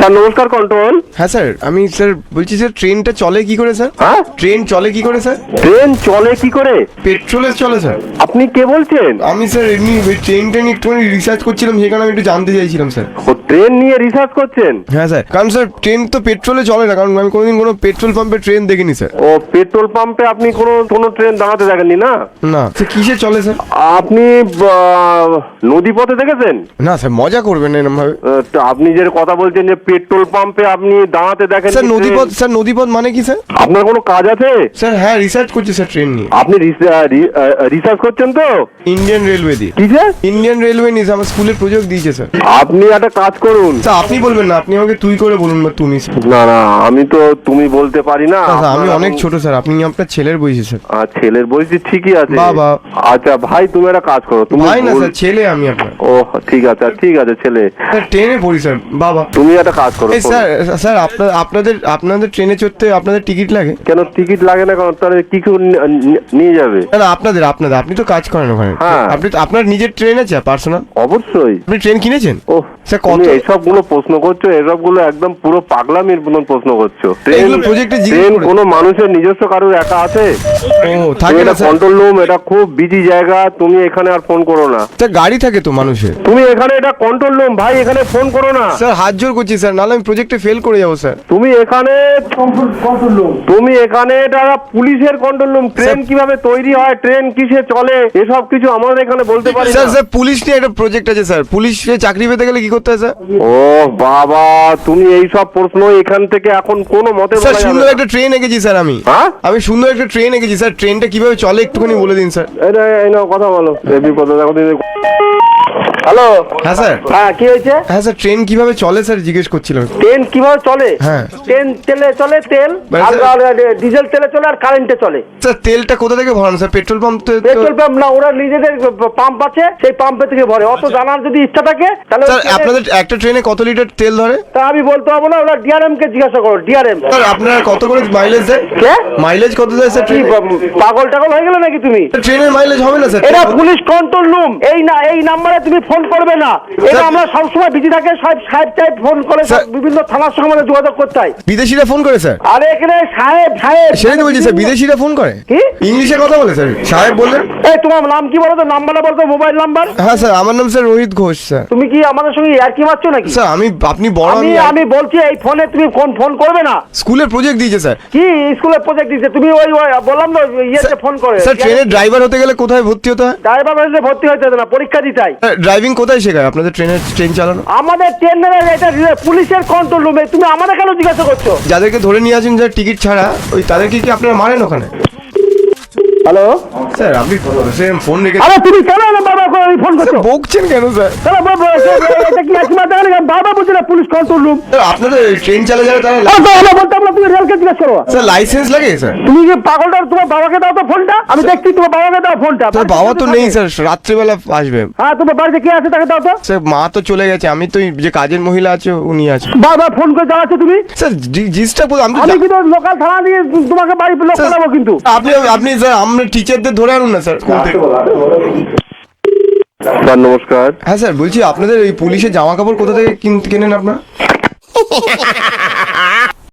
Sir নমস্কার control হ্যাঁ sir আমি স্যার বলছি স্যার ট্রেনটা চলে কি করে স্যার? হ্যাঁ? ট্রেন চলে কি করে স্যার? ট্রেন চলে কি করে? পেট্রোলে চলে স্যার। আপনি কে বলছেন? আমি স্যার এমনি ওই ট্রেনটা নিয়ে একটুখানি রিসার্চ করছিলাম সেখানে আমি একটু জানতে চাইছিলাম স্যার। ও ট্রেন নিয়ে রিসার্চ করছেন? হ্যাঁ স্যার। কারণ স্যার ট্রেন তো পেট্রোলে চলে না কারণ আমি কোনোদিন কোনো পেট্রোল পাম্পে ট্রেন দেখিনি স্যার। ও পেট্রোল পাম্পে আপনি কোনো কোনো ট্রেন দাঁড়াতে দেখেননি না? না। স্যার কিসে চলে স্যার? আপনি নদী পথে দেখেছেন? না স্যার মজা করবেন এরকম ভাবে আপনি যে কথা বলছেন যে পেট্রোল পাম্পে আপনি দাঁড়াতে দেখেন স্যার নদীপথ স্যার নদীপথ মানে কি স্যার? আপনার কোনো কাজ আছে? স্যার হ্যাঁ রিসার্চ করছি স্যার ট্রেন নিয়ে। আপনি রিসার্চ করছেন তো? ইন্ডিয়ান রেলওয়ে দিয়ে। কিসে? ইন্ডিয়ান রেলওয়ে নিয়ে আমার স্কুলের প্রজেক্ট দিয়েছে স্যার। আপনি একটা কাজ করুন। স্যার আপনি বলবেন না আপনি আমাকে তুই করে বলুন বা তুমি না না আমি তো তুমি বলতে পারি না। স্যার, আমি অনেক ছোট স্যার আপনি আপনার ছেলের বয়সী স্যার। আহ, ছেলের বয়সী ঠিকই আছে। বাবা। আচ্ছা ভাই তুমি একটা কাজ করো তুমি ভাই না স্যার ছেলে আমি আপনার। ও ঠিক আছে ঠিক আছে ছেলে। ট্রেনে পড়ি স্যার বাবা। তুমি একটা কাজ করো এই স্যার স্যার আপনার আপনাদের আপনাদের ট্রেনে চড়তে আপনাদের টিকিট লাগে? কেন টিকিট লাগে না কেন তাহলে কি কেউ নি- নিয়ে যাবে? না আপনাদের আপনাদের আপনি তো কাজ করেন ওখানে। হ্যাঁ। আপনি আপনার নিজের ট্রেন আছে পার্সোনাল? অবশ্যই। আপনি ট্রেন কিনেছেন? ও স্যার, কত- এইসবগুলো প্রশ্ন করছ এসবগুলো একদম পুরো পাগলামির মতন প্রশ্ন করছ। ট্রেন project ট্রেন কোনো মানুষের নিজস্ব কারোর একা আছে? ও থাকে না কন্ট্রোল রুম এটা খুব বিজি জায়গা তুমি এখানে আর ফোন করো না। স্যার গাড়ি থাকে তো মানুষের। তুমি এখানে এটা কন্ট্রোল রুম ভাই এখানে ফোন করো না। স্যার হাত জোর করছি স্যার। নাহলে আমি প্রজেক্টে ফেল করে যাব স্যার। তুমি এখানে তুমি এখানে এটা পুলিশের কন্ট্রোল রুম ট্রেন স্যার- কীভাবে তৈরি হয় ট্রেন কিসে চলে এসব কিছু আমাদের এখানে বলতে পারি স্যার স্যার পুলিশ নিয়ে একটা প্রজেক্ট আছে স্যার। পুলিশে চাকরি পেতে গেলে কি করতে হয় স্যার? ও বাবা তুমি এই সব প্রশ্ন এখান থেকে এখন কোনো মতে স্যার সুন্দর একটা ট্রেন এঁকেছি স্যার আমি। হ্যাঁ? আমি সুন্দর একটা ট্রেন এঁকেছি স্যার। ট্রেনটা কীভাবে চলে একটুখানি বলে দিন স্যার। এই নাও কথা বলো। বিপদে দেখো তুমি হ্যালো হ্যাঁ স্যার। হ্যাঁ কি হয়েছে? হ্যাঁ স্যার ট্রেন কীভাবে চলে স্যার? জিজ্ঞেস করছিলাম। ট্রেন কীভাবে চলে? হ্যাঁ। ট্রেন তেলে চলে তেল মানে আর ডিজেল তেলে চলে আর কারেন্টে চলে। স্যার তেলটা কোথা থেকে ভরান স্যার? পেট্রোল পাম্প তো পেট্রোল পাম্প না ওরা নিজেদের পাম্প আছে সেই পাম্পে থেকে ভরে। অত জানার যদি ইচ্ছা থাকে তাহলে স্যার আপনাদের একটা ট্রেনে কত লিটার তেল ধরে? তা আমি বলতে পারব না ওরা ডিআরএম কে জিজ্ঞাসা করো ডিআরএম। স্যার আপনারা কত করে মাইলেজ দেয়? মাইলেজ কত দেয় স্যার পাগল টাগল হয়ে গেলে নাকি তুমি? ট্রেনের মাইলেজ হবে না স্যার এটা পুলিশ কন্ট্রোল রুম এই না এই নাম্বারে তুমি ফোন করবে না। এটা আমরা সবসময় বিজি থাকে সাহেব সাহেব টাইপ ফোন করে বিভিন্ন থানার সঙ্গে আমাদের যোগাযোগ করতে হয়। বিদেশিরা ফোন করে স্যার। আরে এখানে সাহেব সাহেব সেটাই তো বলছি স্যার বিদেশিরা ফোন করে। কি? ইংলিশে কথা বলে স্যার। সাহেব বললেন এই তোমার নাম কি বলো তো? নাম্বারটা বলতো মোবাইল নাম্বার? হ্যাঁ স্যার আমার নাম স্যার রোহিত ঘোষ স্যার। তুমি কি আমাদের সঙ্গে আর কি মারছো নাকি? স্যার আমি আপনি বড় আমি আমি বলছি এই ফোনে তুমি ফোন ফোন করবে না? স্কুলের প্রজেক্ট দিয়েছে স্যার। কি স্কুলের প্রজেক্ট দিচ্ছে তুমি ওই বললাম তো ইয়েতে ফোন করে। স্যার ট্রেনের ড্রাইভার হতে গেলে কোথায় ভর্তি হতে হয়? ড্রাইভার হয়েছে ভর্তি হবে না পরীক্ষা দিতে হয়। ড্রাইভিং কোথায় শেখায়? আপনাদের ট্রেনের ট্রেন চালানো? আমাদের ট্রেনের এটা পুলিশের কন্ট্রোল রুমে তুমি আমাদের কেন জিজ্ঞাসা করছ? যাদেরকে ধরে নিয়ে আসেন যার টিকিট ছাড়া ওই তাদেরকে কি আপনারা মারেন ওখানে? হ্যালো স্যার আপনি ফোন রেখে আরে তুমি কেন এরকম করে ফোন করছ? বকছেন কেন স্যার? বারবার এটা কি আছে মাথা গেলে বারবার বলছি না পুলিশ কন্ট্রোল রুম আপনাদের ট্রেন চালা তারা আর আমরা বলতাম না তুমি রেলকে জিজ্ঞাসা করো স্যার লাইসেন্স লাগে স্যার। তুমি যে পাগলটা তোমার বাবাকে দাও তো ফোনটা আমি দেখছি তোমার বাবাকে দাও ফোনটা স্যার বাবা তো নেই স্যার রাত্রিবেলা আসবে। হ্যাঁ তোমার বাড়িতে কে আছে তাকে দাও তো? স্যার মা তো চলে গেছে আমি তো এই যে কাজের মহিলা আছে উনি আছে। বাবা ফোন করে জ্বালাচ্ছ তুমি? স্যার জি- জিনিসটা বল আমি আমি কিন্তু লোকাল থানা দিয়ে তোমাকে বাড়ি লোক কিন্তু। আপনি আপনি স্যার আমরা টিচারদের ধরে আনুন না স্যার। স্কুল থেকে স্যার নমস্কার। হ্যাঁ স্যার বলছি আপনাদের এই পুলিশের জামা কাপড় কোথা থেকে কিন- কেনেন আপনারা?